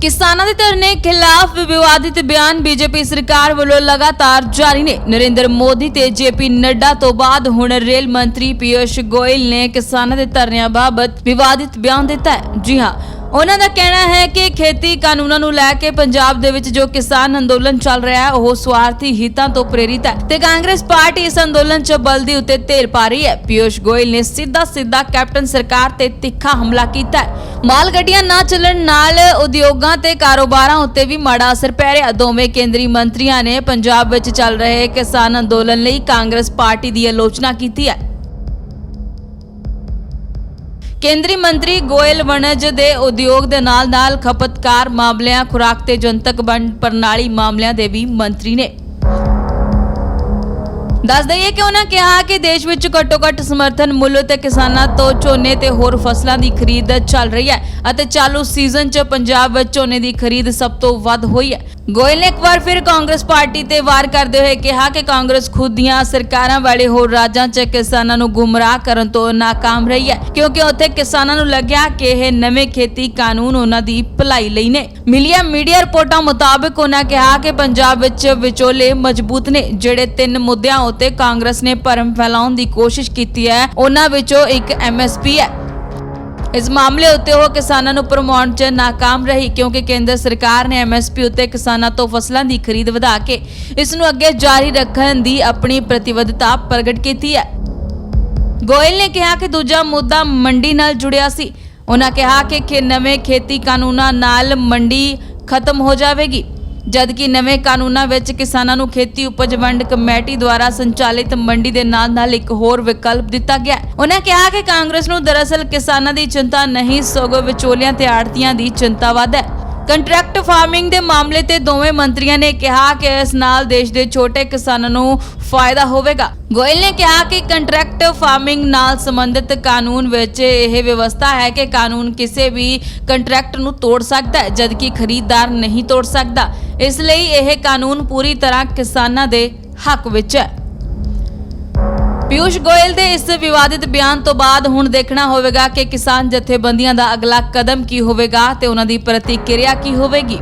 ਕਿਸਾਨਾਂ ਦੇ ਧਰਨੇ ਖਿਲਾਫ ਵਿਵਾਦਿਤ ਬਿਆਨ ਬੀਜੇਪੀ ਸਰਕਾਰ ਵੱਲੋਂ ਲਗਾਤਾਰ ਜਾਰੀ ਨੇ। ਨਰਿੰਦਰ ਮੋਦੀ ਤੇ ਜੇਪੀ ਨੱਡਾ ਤੋਂ ਬਾਅਦ ਹੁਣ ਰੇਲ ਮੰਤਰੀ ਪੀਯੂਸ਼ ਗੋਇਲ ਨੇ ਕਿਸਾਨਾਂ ਦੇ ਧਰਨਿਆਂ ਬਾਬਤ ਵਿਵਾਦਿਤ ਬਿਆਨ ਦਿੱਤਾ ਹੈ। ਜੀ ਹਾਂ ਉਹਨਾਂ ਦਾ ਕਹਿਣਾ ਹੈ ਕਿ ਖੇਤੀ ਕਾਨੂੰਨਾਂ ਨੂੰ ਲੈ ਕੇ ਪੰਜਾਬ ਦੇ ਵਿੱਚ ਜੋ ਕਿਸਾਨ ਅੰਦੋਲਨ ਚੱਲ ਰਿਹਾ ਹੈ, ਉਹ ਸਵਾਰਥੀ ਹਿੱਤਾਂ ਤੋਂ ਪ੍ਰੇਰਿਤ ਹੈ। ਤੇ ਕਾਂਗਰਸ ਪਾਰਟੀ ਇਸ ਅੰਦੋਲਨ 'ਚ ਬਲਦੀ ਉੱਤੇ ਤੇਲ ਪਾ ਰਹੀ ਹੈ। ਪਿਊਸ਼ ਗੋਇਲ ਨੇ ਸਿੱਧਾ ਸਿੱਧਾ ਕੈਪਟਨ ਸਰਕਾਰ ਤੇ ਤਿੱਖਾ ਹਮਲਾ ਕੀਤਾ ਹੈ। ਮਾਲ ਗੱਡੀਆਂ ਨਾ ਚੱਲਣ ਨਾਲ ਉਦਯੋਗਾਂ ਤੇ ਕਾਰੋਬਾਰਾਂ ਉੱਤੇ ਵੀ ਮਾੜਾ ਅਸਰ ਪੈ ਰਿਹਾ। ਦੋਵੇਂ ਕੇਂਦਰੀ ਮੰਤਰੀਆਂ ਨੇ ਪੰਜਾਬ ਵਿੱਚ ਚੱਲ ਰਹੇ ਕਿਸਾਨ ਅੰਦੋਲਨ ਲਈ ਕਾਂਗਰਸ ਪਾਰਟੀ ਦੀ ਆਲੋਚਨਾ ਕੀਤੀ ਹੈ। ਕੇਂਦਰੀ ਮੰਤਰੀ ਗੋਇਲ ਵਣਜ ਦੇ ਉਦਯੋਗ ਦੇ ਨਾਲ-ਨਾਲ ਖਪਤਕਾਰ ਮਾਮਲਿਆਂ, ਖੁਰਾਕ ਤੇ ਜਨਤਕ ਵੰਡ ਪ੍ਰਣਾਲੀ ਮਾਮਲਿਆਂ ਦੇ ਵੀ ਮੰਤਰੀ ਨੇ। ਦੱਸ ਦਈਏ ਕਿ ਉਹਨਾਂ ਕਿਹਾ ਕਿ ਦੇਸ਼ ਵਿੱਚ ਘੱਟੋ-ਘੱਟ ਸਮਰਥਨ ਮੁੱਲ ਤੇ ਕਿਸਾਨਾਂ ਤੋਂ ਝੋਨੇ ਤੇ ਹੋਰ ਫਸਲਾਂ ਦੀ ਖਰੀਦ ਚੱਲ ਰਹੀ ਹੈ ਅਤੇ ਚਾਲੂ ਸੀਜ਼ਨ 'ਚ ਪੰਜਾਬ ਵਿੱਚ ਝੋਨੇ ਦੀ ਖਰੀਦ ਸਭ ਤੋਂ ਵੱਧ ਹੋਈ ਹੈ। ਗੋਇਲ ਨੇ ਇੱਕ ਵਾਰ ਫਿਰ ਕਾਂਗਰਸ ਪਾਰਟੀ ਤੇ ਵਾਰ ਕਰਦੇ ਹੋਏ ਕਿਹਾ ਕਿ ਕਾਂਗਰਸ ਖੁਦ ਦੀਆਂ ਸਰਕਾਰਾਂ ਵਾਲੇ ਹੋਰ ਰਾਜਾਂ 'ਚ ਕਿਸਾਨਾਂ ਨੂੰ ਗੁੰਮਰਾਹ ਕਰਨ ਤੋਂ ਨਾਕਾਮ ਰਹੀ ਹੈ, ਕਿਉਂਕਿ ਉੱਥੇ ਕਿਸਾਨਾਂ ਨੂੰ ਲੱਗਿਆ ਕਿ ਇਹ ਨਵੇਂ ਖੇਤੀ ਕਾਨੂੰਨ ਉਹਨਾਂ ਦੀ ਭਲਾਈ ਲਈ ਨੇ। ਮਿਲੀਆਂ ਮੀਡੀਆ ਰਿਪੋਰਟਾਂ ਮੁਤਾਬਕ ਉਹਨਾਂ ਕਿਹਾ ਕਿ ਪੰਜਾਬ ਵਿੱਚ ਵਿਚੋਲੇ ਮਜ਼ਬੂਤ ਨੇ, ਜਿਹੜੇ ਤਿੰਨ ਮੁੱਦਿਆਂ ਉੱਤੇ ਕਾਂਗਰਸ ਨੇ ਭਰਮ ਫੈਲਾਉਣ ਦੀ ਕੋਸ਼ਿਸ਼ ਕੀਤੀ ਹੈ, ਉਹਨਾਂ ਵਿੱਚੋਂ ਇੱਕ ਐਮਐਸਪੀ ਹੈ। ਇਸ ਮਾਮਲੇ ਉੱਤੇ ਉਹ ਕਿਸਾਨਾਂ ਨੂੰ ਪ੍ਰਮਾਉਣ 'ਚ ਨਾਕਾਮ ਰਹੀ ਕਿਉਂਕਿ ਕੇਂਦਰ ਸਰਕਾਰ ਨੇ ਐਮਐਸਪੀ ਉੱਤੇ ਕਿਸਾਨਾਂ ਤੋਂ ਫਸਲਾਂ ਦੀ ਖਰੀਦ ਵਧਾ ਕੇ ਇਸ ਨੂੰ ਅੱਗੇ ਜਾਰੀ ਰੱਖਣ ਦੀ ਆਪਣੀ ਪ੍ਰਤੀਬੱਧਤਾ ਪ੍ਰਗਟ ਕੀਤੀ ਹੈ। ਗੋਇਲ ਨੇ ਕਿਹਾ ਕਿ ਦੂਜਾ ਮੁੱਦਾ ਮੰਡੀ ਨਾਲ ਜੁੜਿਆ ਸੀ। ਉਹਨਾਂ ਕਿਹਾ ਕਿ ਨਵੇਂ ਖੇਤੀ ਕਾਨੂੰਨਾਂ ਨਾਲ ਮੰਡੀ ਖਤਮ ਹੋ ਜਾਵੇਗੀ। ਜਦਕਿ ਨਵੇਂ ਕਾਨੂੰਨਾਂ ਵਿੱਚ ਕਿਸਾਨਾਂ ਨੂੰ ਖੇਤੀ ਉਪਜ ਵੰਡ ਕਮੇਟੀ ਦੁਆਰਾ ਸੰਚਾਲਿਤ ਮੰਡੀ ਦੇ ਨਾਲ-ਨਾਲ ਇੱਕ ਹੋਰ ਵਿਕਲਪ ਦਿੱਤਾ ਗਿਆ ਉਹਨਾਂ ਕਿਹਾ ਕਿ ਕਾਂਗਰਸ ਨੂੰ ਦਰਅਸਲ ਕਿਸਾਨਾਂ ਦੀ ਚਿੰਤਾ ਨਹੀਂ, ਸਗੋਂ ਵਿਚੋਲਿਆਂ ਤੇ ਆੜਤੀਆਂ ਦੀ ਚਿੰਤਾ ਵੱਧ ਹੈ। ਕੰਟਰੈਕਟ ਫਾਰਮਿੰਗ ਦੇ ਮਾਮਲੇ ਤੇ ਦੋਵੇਂ ਮੰਤਰੀਆਂ ਨੇ ਕਿਹਾ ਕਿ ਇਸ ਨਾਲ ਦੇਸ਼ ਦੇ ਛੋਟੇ ਕਿਸਾਨਾਂ ਨੂੰ ਫਾਇਦਾ ਹੋਵੇਗਾ। ਗੋਇਲ ਨੇ ਕਿਹਾ ਕਿ ਕੰਟਰੈਕਟ ਫਾਰਮਿੰਗ ਨਾਲ ਸੰਬੰਧਿਤ ਕਾਨੂੰਨ ਵਿੱਚ ਇਹ ਵਿਵਸਥਾ ਹੈ ਕਿ ਕਾਨੂੰਨ ਕਿਸੇ ਵੀ ਕੰਟਰੈਕਟ ਨੂੰ ਤੋੜ ਸਕਦਾ ਹੈ, ਜਦਕਿ ਖਰੀਦਦਾਰ ਨਹੀਂ ਤੋੜ ਸਕਦਾ। ਇਸ ਲਈ ਇਹ ਕਾਨੂੰਨ ਪੂਰੀ ਤਰ੍ਹਾਂ ਕਿਸਾਨਾਂ ਦੇ ਹੱਕ ਵਿੱਚ ਹੈ। ਪਿਊਸ਼ ਗੋਇਲ ਦੇ ਇਸ ਵਿਵਾਦਿਤ ਬਿਆਨ ਤੋਂ ਬਾਅਦ ਹੁਣ ਦੇਖਣਾ ਹੋਵੇਗਾ ਕਿ ਕਿਸਾਨ ਜਥੇਬੰਦੀਆਂ ਦਾ ਅਗਲਾ ਕਦਮ ਕੀ ਹੋਵੇਗਾ ਤੇ ਉਹਨਾਂ ਦੀ ਪ੍ਰਤੀਕਿਰਿਆ ਕੀ ਹੋਵੇਗੀ।